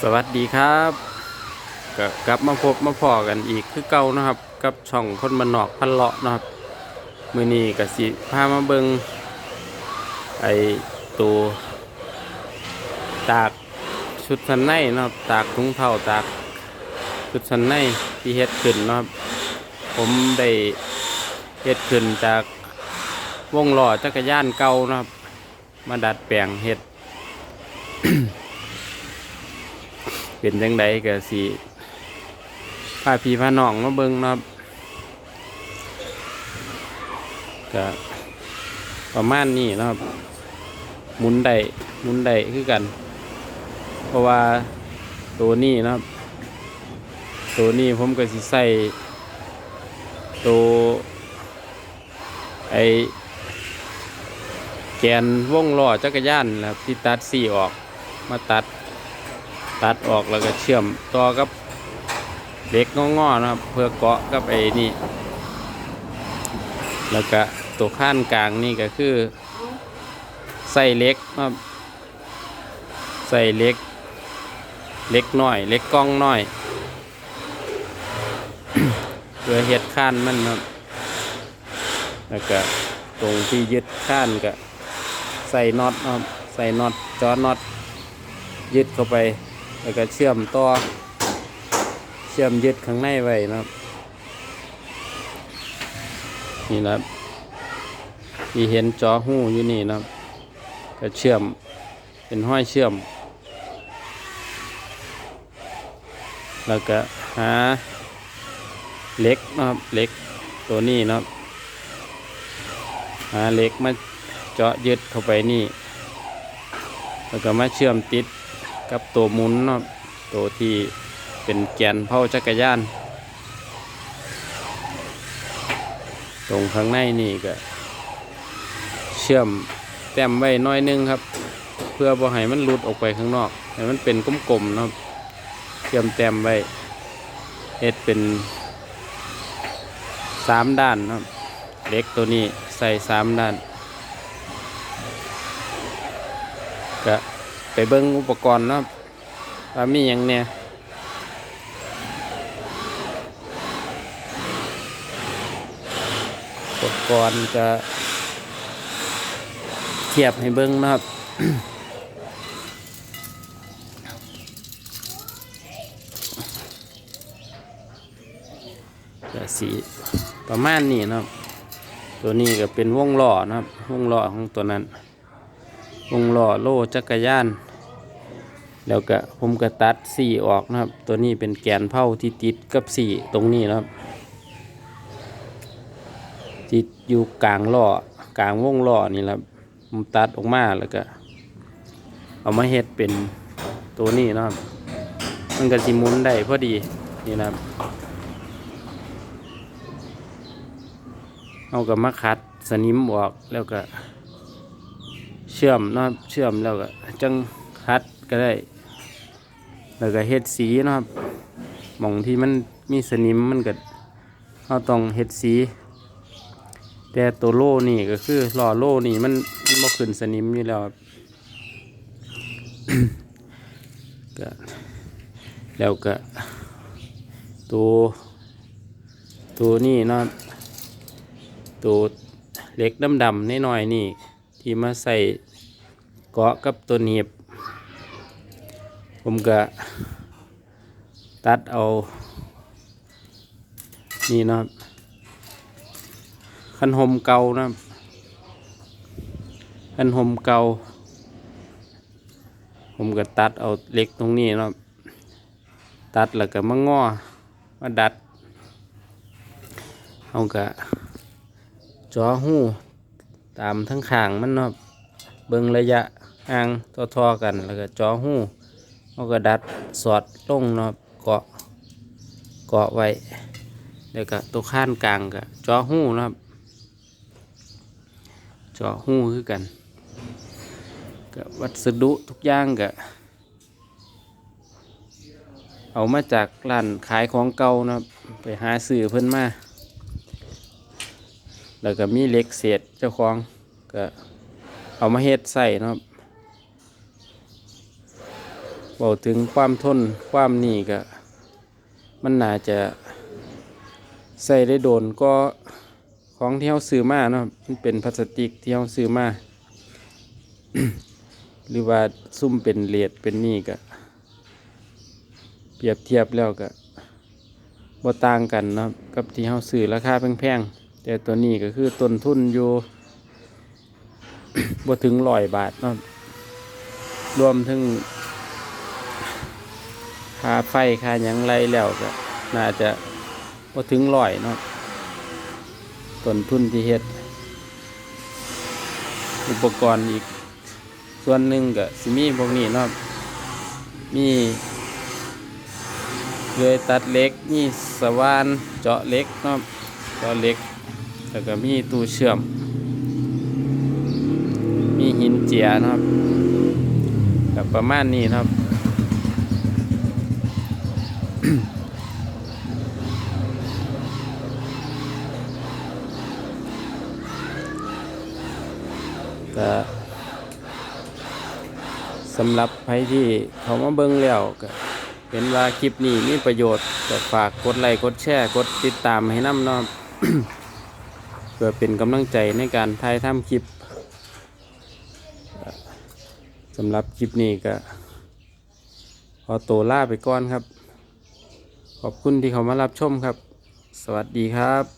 สวัสดีครับก็กลับมาพบมาพอกันอีกคือเก่านะครับ กับช่องคนมันนอกพันเลาะนะครับมือนี้ก็สิพามาเบิงไอตัวตากชุดชั้นในนะครับ ตากถุงเท้าตากชุดชั้นในที่เฮ็ดขึ้นนะครับ ผมได้เฮ็ดขึ้นจากวงล้อจักรยานเก่านะครับ มาดัดแปลงเฮ็ด เป็นจังไดก็สิพาพี่พาน้องมาเบิ่งนะครับก็ประมาณนี้นะครับหมุนได้หมุนได้คือกัน เพราะว่าตัวนี้นะครับ ตัวนี้ผมก็สิใส่ตัวไอแกนวงล้อจักรยานนะครับที่ตัดสี่ออกมาตัด ตัดออกแล้วก็เชื่อมต่อกับเหล็กงอๆนะครับ เพื่อเกาะกับไอ้นี่ แล้วก็ตัวข้านกลางนี่ก็คือใส่เล็กนะครับใส่เล็ก เล็กน้อย เล็กกล้องน้อยเพื่อเฮ็ดข้านมันนะครับแล้วก็ตรงที่ยึดข้านก็ใส่น็อตนะครับใส่น็อตจอน็อตยึดเข้าไป แล้วก็เชื่อมต่อ เชื่อมยึดข้างในไว้นะครับ นี่นะครับที่เห็นจอหูอยู่นี่นะครับ ก็เชื่อมเป็นห้อยเชื่อม แล้วก็หาเล็กนะครับเล็กตัวนี้นะครับหาเล็กมาเจาะยึดเข้าไปนี่ แล้วก็มาเชื่อมติด กับตัวมุนเนาะตัวที่เป็นแกนเผาจักรยาน ตรงข้างในนี่ก็ เชื่อมแต้มไว้น้อยนึงครับ เพื่อบ่ให้มันหลุดออกไปข้างนอกให้มันเป็นกลมๆเนาะเชื่อมแต้มไว้เฮ็ดเป็นสามด้านเนาะเล็กตัวนี้ใส่สามด้านก็ ไปเบิ้งอุปกรณ์เนาะว่ามีอย่างเนี่ยอุปกรณ์จะเทียบให้เบิ้งนะครับจะสีประมาณนี้นะครับ ตัวนี้ก็เป็นวงล้อนะครับ วงล้อของตัวนั้น วงล้อโล่จักรยาน แล้วก็ผมก็ตัดสี่ออกนะครับ ตัวนี้เป็นแกนเผาที่ติดกับสี่ตรงนี้นะครับติดอยู่กลางล้อกลางวงล้อนี่แหละครับผมตัดออกมาแล้วก็เอามาเฮ็ดเป็นตัวนี้นะครับ มันก็สิมุนได้พอดีนี่นะครับเอากับมาคัดสนิมออกแล้วก็ เชื่อมนะครับเชื่อมแล้วก็จังคัดก็ได้ แล้วก็เฮ็ดสีนะครับหมองที่มันมีสนิมมันก็เราต้องเฮ็ดสี แต่ตัวโล่นี่ก็คือหล่อโล่นี่มันมันบ่ขึ้นสนิมอยู่แล้วครับก็แล้วก็ตัวตัวนี่เนาะตัวเหล็กดำๆน้อยๆนี่ ที่มาใส่เกาะกับตัวหนีบ ผมก็ตัดเอา นี่นะครับคันหมเก่านะครับคันหมเก่าผมก็ตัดเอาเล็กตรงนี้นะครับตัดแล้วก็มางอมาดัดเอาก็จอหูตามทั้งข้างมันเนาะเบิ่งระยะห่างท่อๆกันแล้วก็จอหู เอากระดัดสอดลงเนาะเกาะเกาะไว้แล้วก็ตัวข้านกลางก็จอหูนะครับจอหูคือกันก็วัสดุทุกอย่างก็เอามาจากร้านขายของเก่านะครับไปหาซื้อเพิ่นมาแล้วก็มีเหล็กเศษเจ้าของก็เอามาเฮ็ดใส่นะครับ บอกถึงความทนความนี่ก็ มันน่าจะใส่ได้โดนก็ของที่เราซื้อมาเนาะมันเป็นพลาสติกที่เราซื้อมา หรือว่าซุ่มเป็นเลดเป็นนี่ก็ เปรียบเทียบแล้วก็บ่ต่างกันเนาะกับที่เราซื้อราคาแพงๆแต่ตัวนี้ก็คือต้นทุนอยู่บ่ถึงร้อยบาทเนาะรวมถึง ค่าไฟค่าหยังไรแล้วก็น่าจะบ่ถึงร้อยเนาะต้นทุนที่เฮ็ด อุปกรณ์อีก ส่วนหนึ่งก็สิมีพวกนี้เนาะมีเลยตัดเล็กมีสว่านเจาะเล็กเนาะเจาะเล็กแล้วก็มีตู้เชื่อม มีหินเจียเนาะกับประมาณนี้เนาะก็ สำหรับใครที่เขามาเบิ่งแล้วก็เห็นว่าคลิปนี้มีประโยชน์ก็ฝากกดไลค์กดแชร์กดติดตามให้น้ำเนาะเพื่อเป็นกำลังใจในการถ่ายทำคลิปสำหรับคลิปนี้ก็ขอตัวลาไปก่อนครับ ขอบคุณที่เขามารับชมครับ สวัสดีครับ